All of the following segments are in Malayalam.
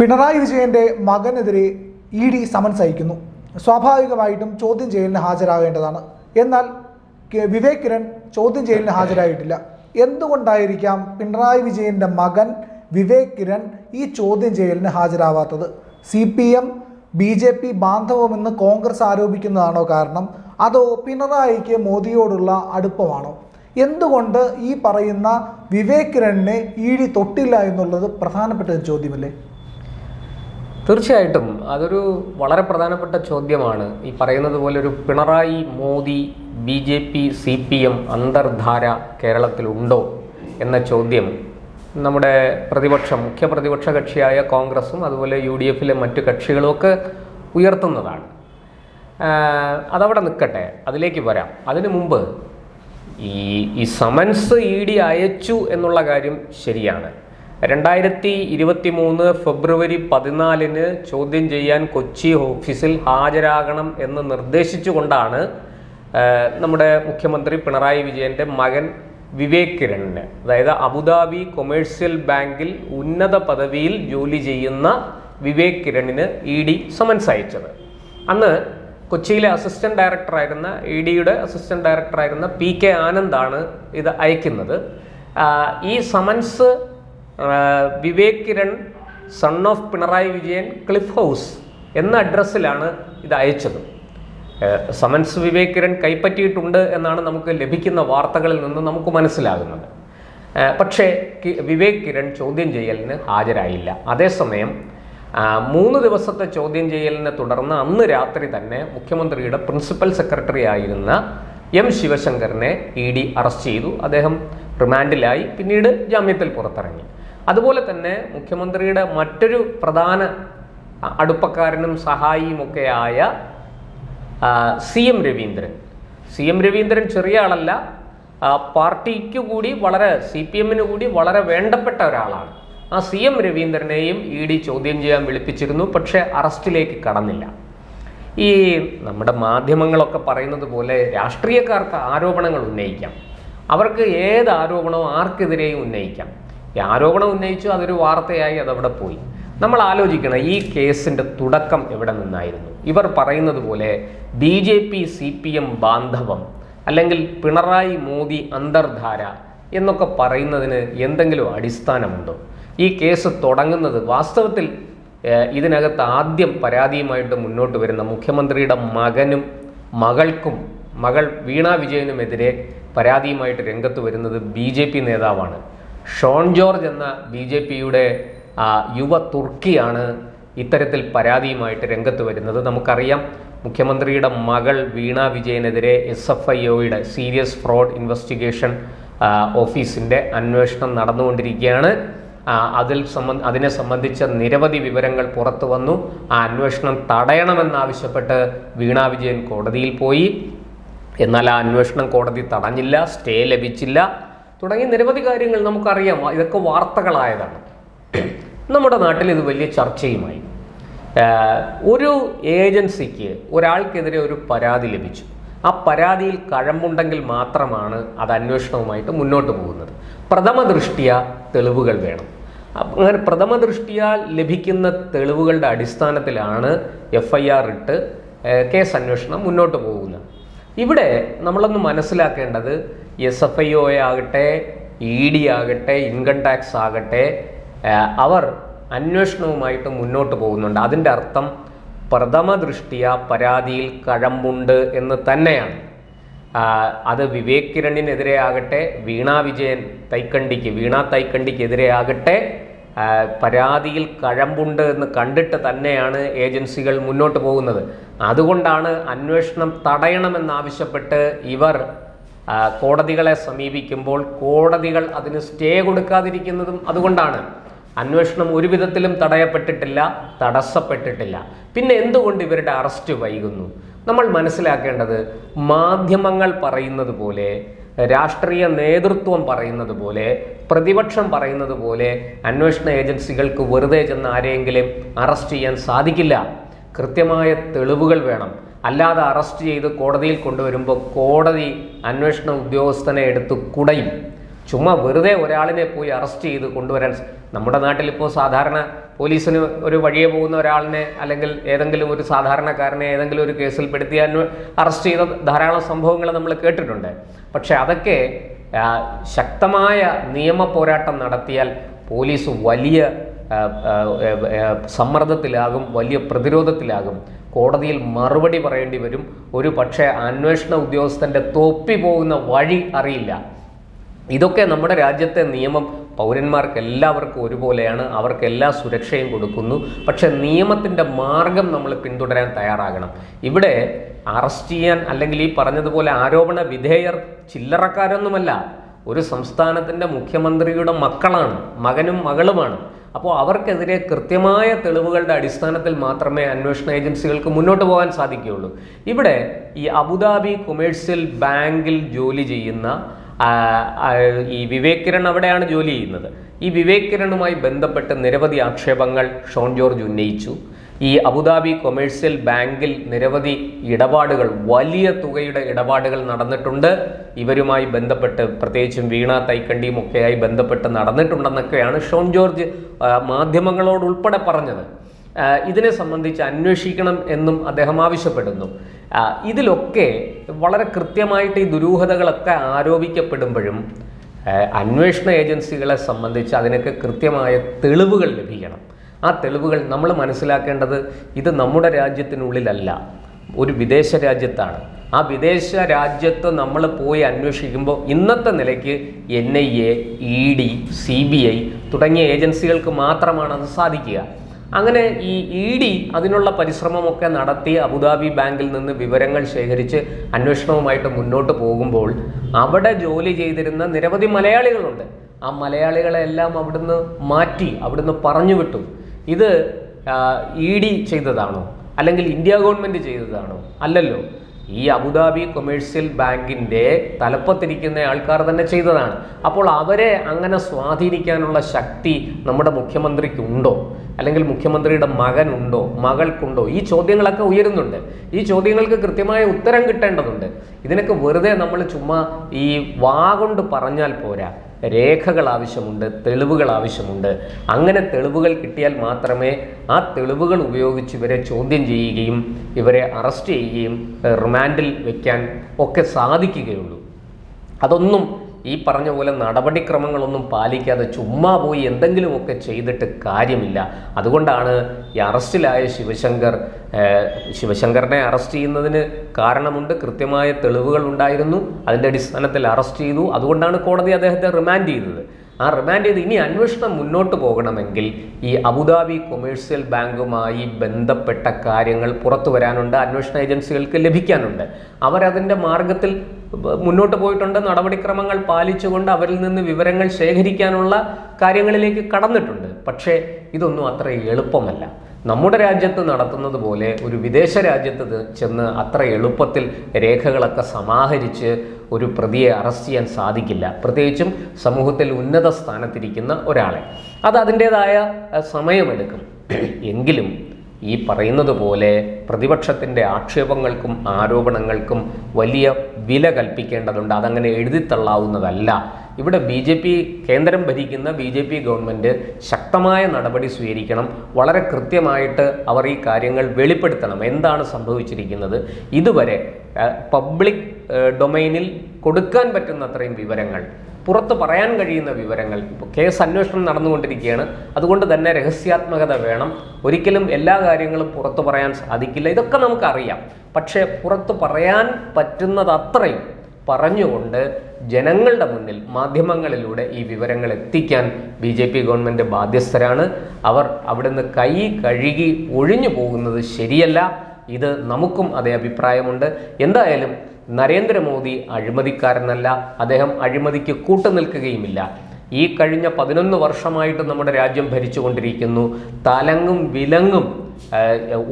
പിണറായി വിജയന്റെ മകനെതിരെ ഇ ഡി സമൻസ് അയക്കുന്നു സ്വാഭാവികമായിട്ടും ചോദ്യം ചെയ്യലിന് ഹാജരാകേണ്ടതാണ്. എന്നാൽ വിവേക് കിരൺ ചോദ്യം ചെയ്യലിന് ഹാജരായിട്ടില്ല. എന്തുകൊണ്ടായിരിക്കാം പിണറായി വിജയന്റെ മകൻ വിവേക് കിരൺ ഈ ചോദ്യം ചെയ്യലിന് ഹാജരാവാത്തത്? C P M B J P ബാന്ധവമെന്ന് Congress ആരോപിക്കുന്നതാണോ കാരണം? അതോ പിണറായിക്ക് മോദിയോടുള്ള അടുപ്പമാണോ? എന്തുകൊണ്ട് ഈ പറയുന്ന വിവേക് കിരണിനെ ഇ ഡി തൊട്ടില്ല എന്നുള്ളത് പ്രധാനപ്പെട്ട ചോദ്യമല്ലേ? തീർച്ചയായിട്ടും അതൊരു വളരെ പ്രധാനപ്പെട്ട ചോദ്യമാണ്. ഈ പറയുന്നത് പോലെ ഒരു Pinarayi Modi B J P C P M അന്തർധാര കേരളത്തിലുണ്ടോ എന്ന ചോദ്യം നമ്മുടെ പ്രതിപക്ഷം മുഖ്യ പ്രതിപക്ഷ കക്ഷിയായ കോൺഗ്രസും അതുപോലെ യു ഡി എഫിലെ മറ്റു കക്ഷികളുമൊക്കെ ഉയർത്തുന്നതാണ്. അതവിടെ നിൽക്കട്ടെ. അതിലേക്ക് വരാം. അതിനു മുമ്പ് ഈ ഈ സമൻസ് ഇ ഡി അയച്ചു എന്നുള്ള കാര്യം ശരിയാണ്. രണ്ടായിരത്തി ഇരുപത്തി മൂന്ന് ഫെബ്രുവരി പതിനാലിന് ചോദ്യം ചെയ്യാൻ കൊച്ചി ഓഫീസിൽ ഹാജരാകണം എന്ന് നിർദ്ദേശിച്ചുകൊണ്ടാണ് നമ്മുടെ മുഖ്യമന്ത്രി പിണറായി വിജയന്റെ മകൻ വിവേക് കിരണിന് അതായത് അബുദാബി കൊമേഴ്സ്യൽ ബാങ്കിൽ ഉന്നത പദവിയിൽ ജോലി ചെയ്യുന്ന വിവേക് കിരണിന് ഇ ഡി സമൻസ് അയച്ചത്. അന്ന് കൊച്ചിയിലെ അസിസ്റ്റന്റ് ഡയറക്ടറായിരുന്ന ഇ ഡിയുടെ അസിസ്റ്റന്റ് ഡയറക്ടറായിരുന്ന പി കെ ആനന്ദാണ് ഇത് അയക്കുന്നത്. ഈ summons Vivek Kiran son of Pinarayi Vijayan Cliff House എന്ന അഡ്രസ്സിലാണ് ഇത് അയച്ചത്. സമൻസ് വിവേക് കിരൺ കൈപ്പറ്റിയിട്ടുണ്ട് എന്നാണ് നമുക്ക് ലഭിക്കുന്ന വാർത്തകളിൽ നിന്ന് നമുക്ക് മനസ്സിലാകുന്നത്. പക്ഷേ വിവേക് കിരൺ ചോദ്യം ചെയ്യലിന് ഹാജരായില്ല. അതേസമയം മൂന്ന് ദിവസത്തെ ചോദ്യം ചെയ്യലിനെ തുടർന്ന് അന്ന് രാത്രി തന്നെ മുഖ്യമന്ത്രിയുടെ പ്രിൻസിപ്പൽ സെക്രട്ടറി ആയിരുന്ന എം ശിവശങ്കറിനെ ഇ ഡി അറസ്റ്റ് ചെയ്തു. അദ്ദേഹം റിമാൻഡിലായി. പിന്നീട് ജാമ്യത്തിൽ പുറത്തിറങ്ങി. അതുപോലെ തന്നെ മുഖ്യമന്ത്രിയുടെ മറ്റൊരു പ്രധാന അടുപ്പക്കാരനും സഹായിയുമൊക്കെയായ C M Raveendran. C M Raveendran ചെറിയ ആളല്ല. പാർട്ടിക്ക് കൂടി വളരെ സി പി എമ്മിന് കൂടി വളരെ വേണ്ടപ്പെട്ട ഒരാളാണ്. ആ സി എം രവീന്ദ്രനെയും ഇ ഡി ചോദ്യം ചെയ്യാൻ വിളിപ്പിച്ചിരുന്നു പക്ഷേ അറസ്റ്റിലേക്ക് കടന്നില്ല. ഈ നമ്മുടെ മാധ്യമങ്ങളൊക്കെ പറയുന്നത് പോലെ രാഷ്ട്രീയക്കാർക്ക് ആരോപണങ്ങൾ ഉന്നയിക്കാം. അവർക്ക് ഏത് ആരോപണവും ആർക്കെതിരെയും ഉന്നയിക്കാം. ഈ ആരോപണം ഉന്നയിച്ചു അതൊരു വാർത്തയായി അതവിടെ പോയി. നമ്മൾ ആലോചിക്കണം ഈ കേസിന്റെ തുടക്കം എവിടെ നിന്നായിരുന്നു? ഇവർ പറയുന്നത് പോലെ B J P C P M ബാന്ധവം അല്ലെങ്കിൽ പിണറായി മോദി അന്തർധാര എന്നൊക്കെ പറയുന്നതിന് എന്തെങ്കിലും അടിസ്ഥാനമുണ്ടോ? ഈ കേസ് തുടങ്ങുന്നത് വാസ്തവത്തിൽ ഇതിനകത്ത് ആദ്യം പരാതിയുമായിട്ട് മുന്നോട്ട് വരുന്ന മുഖ്യമന്ത്രിയുടെ മകനും മകൾക്കും മകൾ വീണ വിജയനുമെതിരെ പരാതിയുമായിട്ട് രംഗത്ത് വരുന്നത് ബി നേതാവാണ്. ഷോൺ ജോർജ് എന്ന ബി ജെ പിയുടെ യുവ തുർക്കിയാണ് ഇത്തരത്തിൽ പരാതിയുമായിട്ട് രംഗത്ത് വരുന്നത്. നമുക്കറിയാം മുഖ്യമന്ത്രിയുടെ മകൾ വീണ വിജയനെതിരെ എസ് എഫ് ഐ ഒയുടെ സീരിയസ് ഫ്രോഡ് ഇൻവെസ്റ്റിഗേഷൻ ഓഫീസിന്റെ അന്വേഷണം നടന്നുകൊണ്ടിരിക്കുകയാണ്. അതിൽ സംബന്ധ അതിനെ സംബന്ധിച്ച നിരവധി വിവരങ്ങൾ പുറത്തു വന്നു. ആ അന്വേഷണം തടയണമെന്നാവശ്യപ്പെട്ട് വീണ വിജയൻ കോടതിയിൽ പോയി. എന്നാൽ ആ അന്വേഷണം കോടതി തടഞ്ഞില്ല സ്റ്റേ ലഭിച്ചില്ല. തുടങ്ങി നിരവധി കാര്യങ്ങൾ നമുക്കറിയാം. ഇതൊക്കെ വാർത്തകളായതാണ്. നമ്മുടെ നാട്ടിൽ ഇത് വലിയ ചർച്ചയുമായി. ഒരു ഏജൻസിക്ക് ഒരാൾക്കെതിരെ ഒരു പരാതി ലഭിച്ചു. ആ പരാതിയിൽ കഴമ്പുണ്ടെങ്കിൽ മാത്രമാണ് അത് അന്വേഷണവുമായിട്ട് മുന്നോട്ട് പോകുന്നത്. പ്രഥമ ദൃഷ്ടിയ തെളിവുകൾ വേണം. അങ്ങനെ പ്രഥമ ദൃഷ്ടിയാൽ ലഭിക്കുന്ന തെളിവുകളുടെ അടിസ്ഥാനത്തിലാണ് എഫ് ഐ ആർ ഇട്ട് കേസ് അന്വേഷണം മുന്നോട്ട് പോകുന്നത്. ഇവിടെ നമ്മളൊന്ന് മനസ്സിലാക്കേണ്ടത് എസ് എഫ് ഐ ഒ ആകട്ടെ ഇ ഡി ആകട്ടെ ഇൻകം ടാക്സ് ആകട്ടെ അവർ അന്വേഷണവുമായിട്ട് മുന്നോട്ട് പോകുന്നുണ്ട്. അതിന്റെ അർത്ഥം പ്രഥമ ദൃഷ്ടിയ പരാതിയിൽ കഴമ്പുണ്ട് എന്ന് തന്നെയാണ്. അത് വിവേക് കിരണിനെതിരെ ആകട്ടെ വീണ വിജയൻ തൈക്കണ്ടിക്ക് വീണ തൈക്കണ്ടിക്കെതിരെ ആകട്ടെ പരാതിയിൽ കഴമ്പുണ്ട് എന്ന് കണ്ടിട്ട് തന്നെയാണ് ഏജൻസികൾ മുന്നോട്ട് പോകുന്നത്. അതുകൊണ്ടാണ് അന്വേഷണം തടയണമെന്നാവശ്യപ്പെട്ട് ഇവർ കോടതികളെ സമീപിക്കുമ്പോൾ കോടതികൾ അതിന് സ്റ്റേ കൊടുക്കാതിരിക്കുന്നതും അതുകൊണ്ടാണ്. അന്വേഷണം ഒരു വിധത്തിലും തടയപ്പെട്ടിട്ടില്ല തടസ്സപ്പെട്ടിട്ടില്ല. പിന്നെ എന്തുകൊണ്ട് ഇവരുടെ അറസ്റ്റ് വൈകുന്നു? നമ്മൾ മനസ്സിലാക്കേണ്ടത് മാധ്യമങ്ങൾ പറയുന്നത് പോലെ രാഷ്ട്രീയ നേതൃത്വം പറയുന്നത് പോലെ പ്രതിപക്ഷം പറയുന്നത് പോലെ അന്വേഷണ ഏജൻസികൾക്ക് വെറുതെ ചെന്ന് ആരെയെങ്കിലും അറസ്റ്റ് ചെയ്യാൻ സാധിക്കില്ല. കൃത്യമായ തെളിവുകൾ വേണം. അല്ലാതെ അറസ്റ്റ് ചെയ്ത് കോടതിയിൽ കൊണ്ടുവരുമ്പോൾ കോടതി അന്വേഷണ ഉദ്യോഗസ്ഥനെ എടുത്ത് കുടയും. ചുമ്മാ വെറുതെ ഒരാളിനെ പോയി അറസ്റ്റ് ചെയ്ത് കൊണ്ടുവരാൻ നമ്മുടെ നാട്ടിലിപ്പോൾ സാധാരണ പോലീസിന് ഒരു വഴിയെ പോകുന്ന ഒരാളിനെ അല്ലെങ്കിൽ ഏതെങ്കിലും ഒരു സാധാരണക്കാരനെ ഏതെങ്കിലും ഒരു കേസിൽ പെടുത്തി അറസ്റ്റ് ചെയ്ത ധാരാളം സംഭവങ്ങൾ നമ്മൾ കേട്ടിട്ടുണ്ട്. പക്ഷെ അതൊക്കെ ശക്തമായ നിയമ പോരാട്ടം നടത്തിയാൽ പോലീസ് വലിയ സമ്മർദ്ദത്തിലാകും വലിയ പ്രതിരോധത്തിലാകും. കോടതിയിൽ മറുപടി പറയേണ്ടി വരും. ഒരു പക്ഷേ അന്വേഷണ ഉദ്യോഗസ്ഥന്റെ തൊപ്പി പോകുന്ന വഴി അറിയില്ല. ഇതൊക്കെ നമ്മുടെ രാജ്യത്തെ നിയമം. പൗരന്മാർക്ക് എല്ലാവർക്കും ഒരുപോലെയാണ്. അവർക്ക് എല്ലാ സുരക്ഷയും കൊടുക്കുന്നു. പക്ഷെ നിയമത്തിന്റെ മാർഗം നമ്മൾ പിന്തുടരാൻ തയ്യാറാകണം. ഇവിടെ അറസ്റ്റ് ചെയ്യാൻ അല്ലെങ്കിൽ ഈ പറഞ്ഞതുപോലെ ആരോപണ വിധേയർ ചില്ലറക്കാരൊന്നുമല്ല. ഒരു സംസ്ഥാനത്തിന്റെ മുഖ്യമന്ത്രിയുടെ മക്കളാണ്. മകനും മകളുമാണ്. അപ്പോൾ അവർക്കെതിരെ കൃത്യമായ തെളിവുകളുടെ അടിസ്ഥാനത്തിൽ മാത്രമേ അന്വേഷണ ഏജൻസികൾക്ക് മുന്നോട്ട് പോകാൻ സാധിക്കുകയുള്ളൂ. ഇവിടെ ഈ അബുദാബി കൊമേഴ്സ്യൽ ബാങ്കിൽ ജോലി ചെയ്യുന്ന ഈ വിവേക് കിരൺ അവിടെയാണ് ജോലി ചെയ്യുന്നത്. ഈ വിവേക് കിരണുമായി ബന്ധപ്പെട്ട് നിരവധി ആക്ഷേപങ്ങൾ ഷോൺ ജോർജ് ഉന്നയിച്ചു. ഈ അബുദാബി കൊമേഴ്സ്യൽ ബാങ്കിൽ നിരവധി ഇടപാടുകൾ വലിയ തുകയുടെ ഇടപാടുകൾ നടന്നിട്ടുണ്ട്. ഇവരുമായി ബന്ധപ്പെട്ട് പ്രത്യേകിച്ചും വീണ തൈക്കണ്ടിയും ഒക്കെയായി ബന്ധപ്പെട്ട് നടന്നിട്ടുണ്ടെന്നൊക്കെയാണ് ഷോൺ ജോർജ് മാധ്യമങ്ങളോട് ഉൾപ്പെടെ പറഞ്ഞത്. ഇതിനെ സംബന്ധിച്ച് അന്വേഷിക്കണം എന്നും അദ്ദേഹം ആവശ്യപ്പെടുന്നു. ഇതിലൊക്കെ വളരെ കൃത്യമായിട്ട് ഈ ദുരൂഹതകളൊക്കെ ആരോപിക്കപ്പെടുമ്പോഴും അന്വേഷണ ഏജൻസികളെ സംബന്ധിച്ച് അതിനൊക്കെ കൃത്യമായ തെളിവുകൾ ലഭിക്കണം. ആ തെളിവുകൾ നമ്മൾ മനസ്സിലാക്കേണ്ടത് ഇത് നമ്മുടെ രാജ്യത്തിനുള്ളിലല്ല ഒരു വിദേശ രാജ്യത്താണ്. ആ വിദേശ രാജ്യത്ത് നമ്മൾ പോയി അന്വേഷിക്കുമ്പോൾ ഇന്നത്തെ നിലയ്ക്ക് N I A E D C B I തുടങ്ങിയ ഏജൻസികൾക്ക് മാത്രമാണ് അത് സാധിക്കുക. അങ്ങനെ ഈ ഇ ഡി അതിനുള്ള പരിശ്രമമൊക്കെ നടത്തി അബുദാബി ബാങ്കിൽ നിന്ന് വിവരങ്ങൾ ശേഖരിച്ച് അന്വേഷണവുമായിട്ട് മുന്നോട്ട് പോകുമ്പോൾ അവിടെ ജോലി ചെയ്തിരുന്ന നിരവധി മലയാളികളുണ്ട്. ആ മലയാളികളെല്ലാം അവിടുന്ന് മാറ്റി അവിടുന്ന് പറഞ്ഞു വിട്ടു. ഇത് ഇ ഡി ചെയ്തതാണോ? അല്ലെങ്കിൽ ഇന്ത്യ ഗവൺമെന്റ് ചെയ്തതാണോ? അല്ലല്ലോ. ഈ അബുദാബി കൊമേഴ്സ്യൽ ബാങ്കിന്റെ തലപ്പത്തിരിക്കുന്ന ആൾക്കാർ തന്നെ ചെയ്തതാണ്. അപ്പോൾ അവരെ അങ്ങനെ സ്വാധീനിക്കാനുള്ള ശക്തി നമ്മുടെ മുഖ്യമന്ത്രിക്കുണ്ടോ? അല്ലെങ്കിൽ മുഖ്യമന്ത്രിയുടെ മകനുണ്ടോ? മകൾക്കുണ്ടോ? ഈ ചോദ്യങ്ങളൊക്കെ ഉയരുന്നുണ്ട്. ഈ ചോദ്യങ്ങൾക്ക് കൃത്യമായ ഉത്തരം കിട്ടേണ്ടതുണ്ട്. ഇതിനൊക്കെ വെറുതെ നമ്മൾ ചുമ്മാ ഈ വാ കൊണ്ട് പറഞ്ഞാൽ പോരാ. രേഖകൾ ആവശ്യമുണ്ട് തെളിവുകൾ ആവശ്യമുണ്ട്. അങ്ങനെ തെളിവുകൾ കിട്ടിയാൽ മാത്രമേ ആ തെളിവുകൾ ഉപയോഗിച്ച് ഇവരെ ചോദ്യം ചെയ്യുകയും ഇവരെ അറസ്റ്റ് ചെയ്യുകയും റിമാൻഡിൽ വയ്ക്കാൻ ഒക്കെ സാധിക്കുകയുള്ളൂ. അതൊന്നും ഈ പറഞ്ഞ പോലെ നടപടിക്രമങ്ങളൊന്നും പാലിക്കാതെ ചുമ്മാ പോയി എന്തെങ്കിലുമൊക്കെ ചെയ്തിട്ട് കാര്യമില്ല. അതുകൊണ്ടാണ് ഈ അറസ്റ്റിലായ ശിവശങ്കർ ശിവശങ്കറിനെ അറസ്റ്റ് ചെയ്യുന്നതിന് കാരണമുണ്ട്. കൃത്യമായ തെളിവുകൾ ഉണ്ടായിരുന്നു. അതിന്റെ അടിസ്ഥാനത്തിൽ അറസ്റ്റ് ചെയ്തു. അതുകൊണ്ടാണ് കോടതി അദ്ദേഹത്തെ റിമാൻഡ് ചെയ്തത്. ആ റിമാൻഡ് ചെയ്ത് ഇനി അന്വേഷണം മുന്നോട്ട് പോകണമെങ്കിൽ ഈ അബുദാബി കൊമേഴ്സ്യൽ ബാങ്കുമായി ബന്ധപ്പെട്ട കാര്യങ്ങൾ പുറത്തു വരാനുണ്ട്. അന്വേഷണ ഏജൻസികൾക്ക് ലഭിക്കാനുണ്ട്. അവരതിന്റെ മാർഗത്തിൽ മുന്നോട്ട് പോയിട്ടുണ്ട്. നടപടിക്രമങ്ങൾ പാലിച്ചുകൊണ്ട് അവരിൽ നിന്ന് വിവരങ്ങൾ ശേഖരിക്കാനുള്ള കാര്യങ്ങളിലേക്ക് കടന്നിട്ടുണ്ട്. പക്ഷേ ഇതൊന്നും അത്ര എളുപ്പമല്ല. നമ്മുടെ രാജ്യത്ത് നടത്തുന്നത് പോലെ ഒരു വിദേശ രാജ്യത്ത് ചെന്ന് അത്ര എളുപ്പത്തിൽ രേഖകളൊക്കെ സമാഹരിച്ച് ഒരു പ്രതിയെ അറസ്റ്റ് ചെയ്യാൻ സാധിക്കില്ല. പ്രത്യേകിച്ചും സമൂഹത്തിൽ ഉന്നത സ്ഥാനത്തിരിക്കുന്ന ഒരാളെ. അത് അതിന്റേതായ സമയമെടുക്കും. എങ്കിലും ഈ പറയുന്നത് പോലെ പ്രതിപക്ഷത്തിന്റെ ആക്ഷേപങ്ങൾക്കും ആരോപണങ്ങൾക്കും വലിയ വില കൽപ്പിക്കേണ്ടതുണ്ട്. അതങ്ങനെ എഴുതിത്തള്ളാവുന്നതല്ല. ഇവിടെ ബി ജെ പി കേന്ദ്രം ഭരിക്കുന്ന ബി ജെ പി ഗവൺമെന്റ് ശക്തമായ നടപടി സ്വീകരിക്കണം. വളരെ കൃത്യമായിട്ട് അവർ ഈ കാര്യങ്ങൾ വെളിപ്പെടുത്തണം. എന്താണ് സംഭവിച്ചിരിക്കുന്നത്? ഇതുവരെ പബ്ലിക് ഡൊമൈനിൽ കൊടുക്കാൻ പറ്റുന്ന അത്രയും വിവരങ്ങൾ പുറത്ത് പറയാൻ കഴിയുന്ന വിവരങ്ങൾ. ഇപ്പോൾ കേസ് അന്വേഷണം നടന്നുകൊണ്ടിരിക്കുകയാണ്. അതുകൊണ്ട് തന്നെ രഹസ്യാത്മകത വേണം. ഒരിക്കലും എല്ലാ കാര്യങ്ങളും പുറത്തു പറയാൻ സാധിക്കില്ല. ഇതൊക്കെ നമുക്കറിയാം. പക്ഷേ പുറത്ത് പറയാൻ പറ്റുന്നത് അത്രയും പറഞ്ഞുകൊണ്ട് ജനങ്ങളുടെ മുന്നിൽ മാധ്യമങ്ങളിലൂടെ ഈ വിവരങ്ങൾ എത്തിക്കാൻ ബി ജെ പി ഗവൺമെന്റ് ബാധ്യസ്ഥരാണ്. അവർ അവിടുന്ന് കൈ കഴുകി ഒഴിഞ്ഞു പോകുന്നത് ശരിയല്ല. ഇത് നമുക്കും അതേ അഭിപ്രായമുണ്ട്. എന്തായാലും നരേന്ദ്രമോദി അഴിമതിക്കാരനല്ല. അദ്ദേഹം അഴിമതിക്ക് കൂട്ടുനിൽക്കുകയുമില്ല. ഈ കഴിഞ്ഞ പതിനൊന്ന് വർഷമായിട്ട് നമ്മുടെ രാജ്യം ഭരിച്ചുകൊണ്ടിരിക്കുന്നു. തലങ്ങും വിലങ്ങും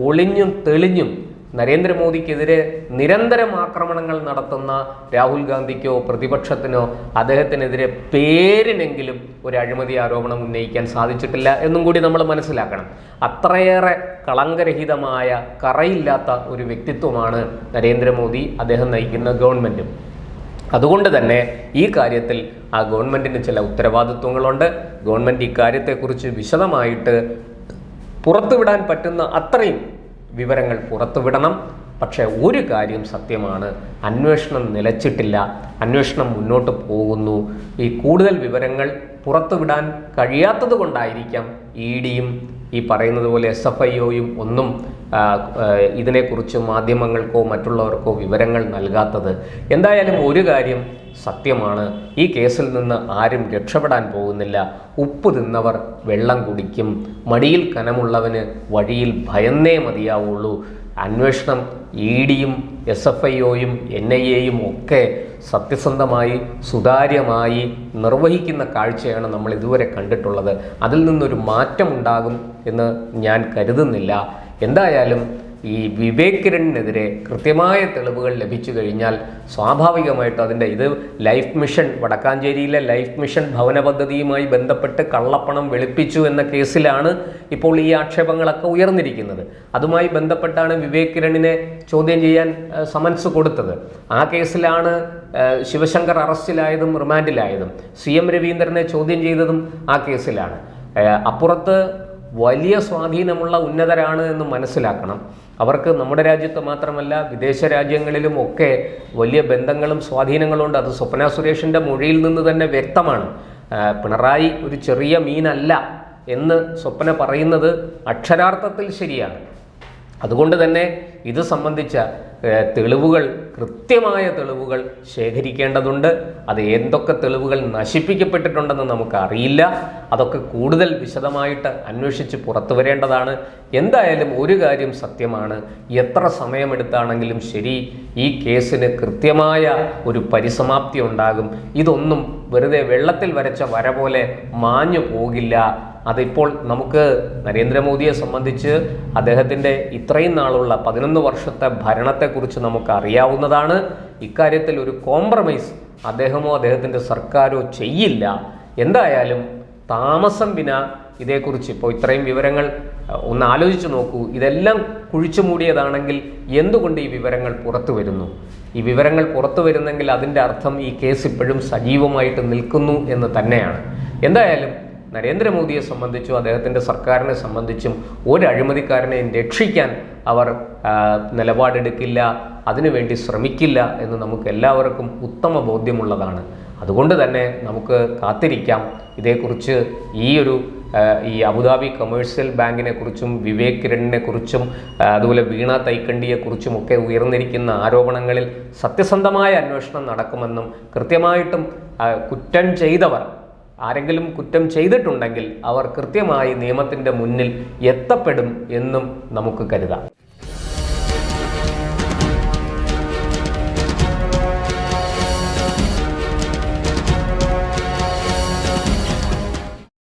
ഒളിഞ്ഞും തെളിഞ്ഞും നരേന്ദ്രമോദിക്കെതിരെ നിരന്തരം ആക്രമണങ്ങൾ നടത്തുന്ന രാഹുൽ ഗാന്ധിക്കോ പ്രതിപക്ഷത്തിനോ അദ്ദേഹത്തിനെതിരെ പേരിനെങ്കിലും ഒരു അഴിമതി ആരോപണം ഉന്നയിക്കാൻ സാധിച്ചിട്ടില്ല എന്നും കൂടി നമ്മൾ മനസ്സിലാക്കണം. അത്രയേറെ കളങ്കരഹിതമായ കറയില്ലാത്ത ഒരു വ്യക്തിത്വമാണ് നരേന്ദ്രമോദി അദ്ദേഹം നയിക്കുന്ന ഗവൺമെന്റും അതുകൊണ്ട് തന്നെ ഈ കാര്യത്തിൽ ആ ഗവൺമെന്റിന് ചില ഉത്തരവാദിത്വങ്ങളുണ്ട്. ഗവൺമെന്റ് ഇക്കാര്യത്തെക്കുറിച്ച് വിശദമായിട്ട് പുറത്തുവിടാൻ പറ്റുന്ന അത്രയും വിവരങ്ങൾ പുറത്തുവിടണം. പക്ഷേ ഒരു കാര്യം സത്യമാണ്. അന്വേഷണം നിലച്ചിട്ടില്ല. അന്വേഷണം മുന്നോട്ട് പോകുന്നു. ഈ കൂടുതൽ വിവരങ്ങൾ പുറത്തുവിടാൻ കഴിയാത്തത് കൊണ്ടായിരിക്കാം ഇ ഡിയും ഈ പറയുന്നത് പോലെ എസ് എഫ് ഐ ഒയും ഒന്നും ഇതിനെക്കുറിച്ച് മാധ്യമങ്ങൾക്കോ മറ്റുള്ളവർക്കോ വിവരങ്ങൾ നൽകാത്തത്. എന്തായാലും ഒരു കാര്യം സത്യമാണ്. ഈ കേസിൽ നിന്ന് ആരും രക്ഷപ്പെടാൻ പോകുന്നില്ല. ഉപ്പ് തിന്നവർ വെള്ളം കുടിക്കും. മടിയിൽ കനമുള്ളവന് വഴിയിൽ ഭയന്നേ മതിയാവുള്ളൂ. അന്വേഷണം ഇ ഡിയും എസ് എഫ് ഐ ഒയും എൻ ഐ എയും ഒക്കെ സത്യസന്ധമായി സുതാര്യമായി നിർവഹിക്കുന്ന കാഴ്ചയാണ് നമ്മൾ ഇതുവരെ കണ്ടിട്ടുള്ളത്. അതിൽ നിന്നൊരു മാറ്റമുണ്ടാകും എന്ന് ഞാൻ കരുതുന്നില്ല. എന്തായാലും ഈ വിവേക് കിരണിനെതിരെ കൃത്യമായ തെളിവുകൾ ലഭിച്ചു കഴിഞ്ഞാൽ സ്വാഭാവികമായിട്ടും അതിന്റെ ഇത് ലൈഫ് മിഷൻ വടക്കാഞ്ചേരിയിലെ ലൈഫ് മിഷൻ ഭവന പദ്ധതിയുമായി ബന്ധപ്പെട്ട് കള്ളപ്പണം വെളുപ്പിച്ചു എന്ന കേസിലാണ് ഇപ്പോൾ ഈ ആക്ഷേപങ്ങളൊക്കെ ഉയർന്നിരിക്കുന്നത്. അതുമായി ബന്ധപ്പെട്ടാണ് വിവേക് കിരണിനെ ചോദ്യം ചെയ്യാൻ സമൻസ് കൊടുത്തത്. ആ കേസിലാണ് ശിവശങ്കർ അറസ്റ്റിലായതും റിമാൻഡിലായതും. സി എം രവീന്ദ്രനെ ചോദ്യം ചെയ്തതും ആ കേസിലാണ്. അപ്പുറത്ത് വലിയ സ്വാധീനമുള്ള ഉന്നതരാണ് എന്ന് മനസ്സിലാക്കണം. അവർക്ക് നമ്മുടെ രാജ്യത്ത് മാത്രമല്ല വിദേശ രാജ്യങ്ങളിലും ഒക്കെ വലിയ ബന്ധങ്ങളും സ്വാധീനങ്ങളും ഉണ്ട്. അത് സ്വപ്ന സുരേഷിന്റെ മൊഴിയിൽ നിന്ന് തന്നെ വ്യക്തമാണ്. പിണറായി ഒരു ചെറിയ മീനല്ല എന്ന് സ്വപ്ന പറയുന്നത് അക്ഷരാർത്ഥത്തിൽ ശരിയാണ്. അതുകൊണ്ട് തന്നെ ഇത് സംബന്ധിച്ച തെളിവുകൾ കൃത്യമായ തെളിവുകൾ ശേഖരിക്കേണ്ടതുണ്ട്. അത് എന്തൊക്കെ തെളിവുകൾ നശിപ്പിക്കപ്പെട്ടിട്ടുണ്ടെന്ന് നമുക്കറിയില്ല. അതൊക്കെ കൂടുതൽ വിശദമായിട്ട് അന്വേഷിച്ച് പുറത്തു വരേണ്ടതാണ്. എന്തായാലും ഒരു കാര്യം സത്യമാണ്. എത്ര സമയമെടുത്താണെങ്കിലും ശരി ഈ കേസിന് കൃത്യമായ ഒരു പരിസമാപ്തി ഉണ്ടാകും. ഇതൊന്നും വെറുതെ വെള്ളത്തിൽ വരച്ച വര പോലെ മാഞ്ഞു പോകില്ല. അതിപ്പോൾ നമുക്ക് നരേന്ദ്രമോദിയെ സംബന്ധിച്ച് അദ്ദേഹത്തിന്റെ ഇത്രയും നാളുള്ള പതിനൊന്ന് വർഷത്തെ ഭരണത്തെക്കുറിച്ച് നമുക്ക് അറിയാവുന്നതാണ്. ഇക്കാര്യത്തിൽ ഒരു കോംപ്രമൈസ് അദ്ദേഹമോ അദ്ദേഹത്തിന്റെ സർക്കാരോ ചെയ്യില്ല. എന്തായാലും താമസം വിന ഇതേക്കുറിച്ച് ഇപ്പോൾ ഇത്രയും വിവരങ്ങൾ ഒന്ന് ആലോചിച്ച് നോക്കൂ. ഇതെല്ലാം കുഴിച്ചു മൂടിയതാണെങ്കിൽ എന്തുകൊണ്ട് ഈ വിവരങ്ങൾ പുറത്തു വരുന്നു? ഈ വിവരങ്ങൾ പുറത്തു വരുന്നെങ്കിൽ അതിന്റെ അർത്ഥം ഈ കേസ് ഇപ്പോഴും സജീവമായിട്ട് നിൽക്കുന്നു എന്ന് തന്നെയാണ്. എന്തായാലും നരേന്ദ്രമോദിയെ സംബന്ധിച്ചും അദ്ദേഹത്തിന്റെ സർക്കാരിനെ സംബന്ധിച്ചും ഒരു അഴിമതിക്കാരനെ രക്ഷിക്കാൻ അവർ നിലപാടെടുക്കില്ല അതിനുവേണ്ടി ശ്രമിക്കില്ല എന്ന് നമുക്ക് എല്ലാവർക്കും ഉത്തമ ബോധ്യമുള്ളതാണ്. അതുകൊണ്ട് തന്നെ നമുക്ക് കാത്തിരിക്കാം. ഇതേക്കുറിച്ച് ഈ ഒരു ഈ അബുദാബി കൊമേഴ്സ്യൽ ബാങ്കിനെ കുറിച്ചും വിവേക് കിരണിനെ കുറിച്ചും അതുപോലെ വീണ തൈക്കണ്ടിയെക്കുറിച്ചും ഒക്കെ ഉയർന്നിരിക്കുന്ന ആരോപണങ്ങളിൽ സത്യസന്ധമായ അന്വേഷണം നടക്കുമെന്നും കൃത്യമായിട്ടും കുറ്റം ചെയ്തവർ ആരെങ്കിലും കുറ്റം ചെയ്തിട്ടുണ്ടെങ്കിൽ അവർ കൃത്യമായി നിയമത്തിന്റെ മുന്നിൽ എത്തപ്പെടും എന്നും നമുക്ക് കരുതാം.